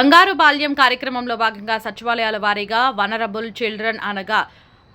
బంగారు బాల్యం కార్యక్రమంలో భాగంగా సచివాలయాల వారీగా వనరబుల్ చిల్డ్రన్ అనగా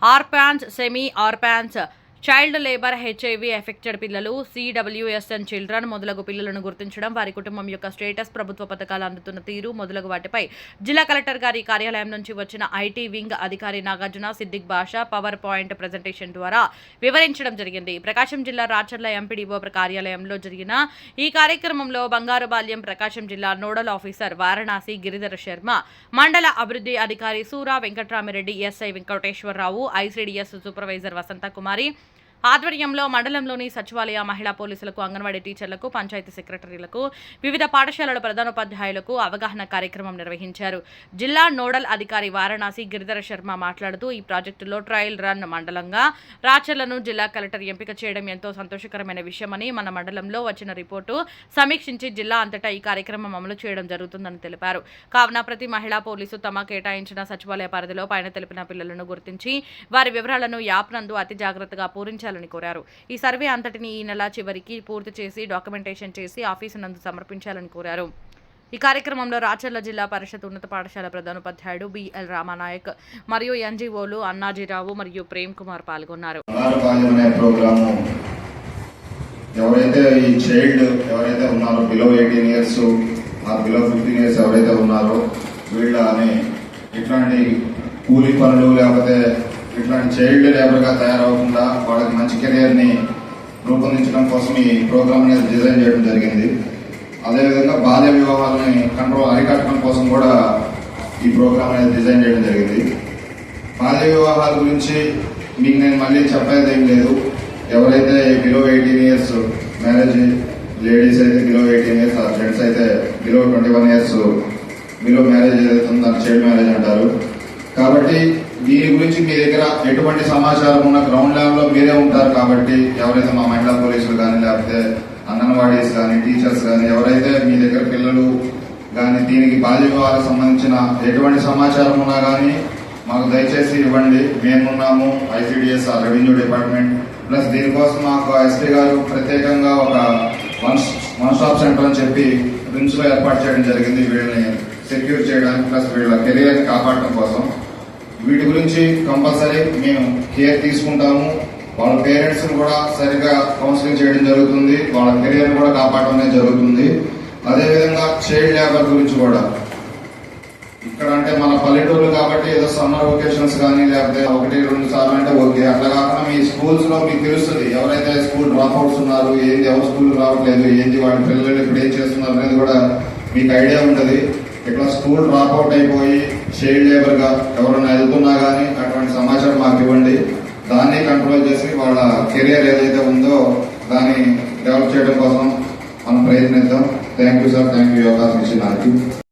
orphans semi orphans child labour HIV affected పిల్లలు సిడబ్ల్యూఎస్ఎన్ చిల్డ్రన్ మొదలగు పిల్లలను గుర్తించడం వారి కుటుంబం యొక్క స్టేటస్ ప్రభుత్వ పథకాలు అందుతున్న తీరు మొదలగు వాటిపై జిల్లా కలెక్టర్ గారి కార్యాలయం నుంచి వచ్చిన ఐటీ వింగ్ అధికారి నాగార్జున సిద్దిక్ భాష పవర్ పాయింట్ ప్రజెంటేషన్ ద్వారా వివరించడం జరిగింది. ప్రకాశం జిల్లా రాచర్ల ఎంపీడీఓ కార్యాలయంలో జరిగిన ఈ కార్యక్రమంలో బంగారు బాల్యం ప్రకాశం జిల్లా నోడల్ ఆఫీసర్ వారణాసి గిరిధర శర్మ మండల అభివృద్ధి అధికారి Sura Venkatramireddy SI Venkateswararao ICDS supervisor Vasantha Kumari ఆధ్వర్యంలో మండలంలోని సచివాలయ మహిళా పోలీసులకు అంగన్వాడీ టీచర్లకు పంచాయతీ సెక్రటరీలకు వివిధ పాఠశాలల ప్రధానోపాధ్యాయులకు అవగాహన కార్యక్రమం నిర్వహించారు. జిల్లా నోడల్ అధికారి వారణాసి గిరిధర శర్మ మాట్లాడుతూ ఈ ప్రాజెక్టులో ట్రయల్ రన్ మండలంగా రాచర్లను జిల్లా కలెక్టర్ ఎంపిక చేయడం ఎంతో సంతోషకరమైన విషయమని మన మండలంలో వచ్చిన రిపోర్టు సమీక్షించి జిల్లా అంతటా ఈ కార్యక్రమం అమలు చేయడం జరుగుతుందని తెలిపారు. కావున ప్రతి మహిళా పోలీసు తమ కేటాయించిన సచివాలయ పరిధిలో పైన తెలిపిన పిల్లలను గుర్తించి వారి వివరాలను యాప్ నందు అతి జాగ్రత్తగా పూరించాలి పూరించాలని కోరారు. ఈ సర్వే అంతటిని ఈ నెల చివరికి పూర్తి చేసి డాక్యుమెంటేషన్ చేసి ఆఫీసు నందు సమర్పించాలని కోరారు. ఈ కార్యక్రమంలో రాచర్ల జిల్లా పరిషత్ ఉన్నత పాఠశాల ప్రధానోపాధ్యాయుడు బిఎల్ రామానాయక్ మరియు ఎన్జిఓలు అన్నాజీరావు మరియు ప్రేమ్ కుమార్ పాల్గొన్నారు. ఎవరైతే ఈ చైల్డ్ ఎవరైతే ఉన్నారో బిలో ఎయిటీన్ ఇయర్స్ ఆ బిలో ఫిఫ్టీన్ ఇయర్స్ ఎవరైతే ఉన్నారో వీళ్ళని ఇట్లాంటి కూలీ పనులు లేకపోతే ఇట్లాంటి చైల్డ్ లేబర్గా తయారవకుండా వాళ్ళకి మంచి కెరియర్ని రూపొందించడం కోసం ఈ ప్రోగ్రామ్ అనేది డిజైన్ చేయడం జరిగింది. అదేవిధంగా బాల్య వివాహాలని కంట్రోల్ అరికట్టడం కోసం కూడా ఈ ప్రోగ్రామ్ అనేది డిజైన్ చేయడం జరిగింది. బాల్య వివాహాల గురించి మీకు నేను మళ్ళీ చెప్పేది ఏం లేదు. ఎవరైతే below eighteen years marriage ladies అయితే బిలో ఎయిటీన్ ఇయర్స్ ఆ జెంట్స్ అయితే below twenty one years below marriage ఏదైతే ఉందో దాన్ని చైల్డ్ మ్యారేజ్ అంటారు. కాబట్టి దీని గురించి మీ దగ్గర ఎటువంటి సమాచారం ఉన్న గ్రౌండ్ లెవెల్లో మీరే ఉంటారు కాబట్టి ఎవరైతే మా మహిళా పోలీసులు కానీ లేకపోతే అంగన్వాడీస్ కానీ టీచర్స్ కానీ ఎవరైతే మీ దగ్గర పిల్లలు కానీ దీనికి బాల్య వివాహాలకు సంబంధించిన ఎటువంటి సమాచారం ఉన్నా కానీ మాకు దయచేసి ఇవ్వండి. మేమున్నాము ఐసిడిఎస్ రెవెన్యూ డిపార్ట్మెంట్. ప్లస్ దీనికోసం మాకు ఎస్పీ గారు ప్రత్యేకంగా ఒక వన్ వన్ స్టాప్ సెంటర్ అని చెప్పి రిమ్స్లో ఏర్పాటు చేయడం జరిగింది. వీళ్ళని సెక్యూర్ చేయడానికి ప్లస్ వీళ్ళ కెరియర్ కాపాడటం కోసం. వీటి గురించి కంపల్సరీ మేము కేర్ తీసుకుంటాము. వాళ్ళ పేరెంట్స్ కూడా సరిగా కౌన్సిలింగ్ చేయడం జరుగుతుంది. వాళ్ళ కెరియర్ కూడా కాపాడడం అనేది జరుగుతుంది. అదేవిధంగా చైల్డ్ లేబర్ గురించి కూడా. ఇక్కడ అంటే మన పల్లెటూరు కాబట్టి ఏదో సమ్మర్ వెకేషన్స్ కానీ లేకపోతే ఒకటి రెండు సార్లు అంటే ఓకే. అట్లా కాకుండా మీ స్కూల్స్లో మీకు తెలుస్తుంది ఎవరైతే స్కూల్ డ్రాప్ అవుట్స్ ఉన్నారు ఏంది ఎవరు స్కూల్ రావట్లేదు ఏంది వాటి పిల్లలు ఇప్పుడు ఏం చేస్తున్నారు అనేది కూడా మీకు ఐడియా ఉంటుంది. ఇట్లా స్కూల్ డ్రాప్ అవుట్ అయిపోయి షేడ్ లేబర్గా ఎవరైనా వెళ్తున్నా కానీ అటువంటి సమాచారం మాకు ఇవ్వండి. దాన్ని కంట్రోల్ చేసి వాళ్ళ కెరియర్ ఏదైతే ఉందో దాన్ని డెవలప్ చేయడం కోసం మనం ప్రయత్నిద్దాం. Thank you sir thank you అవకాశం ఇచ్చిన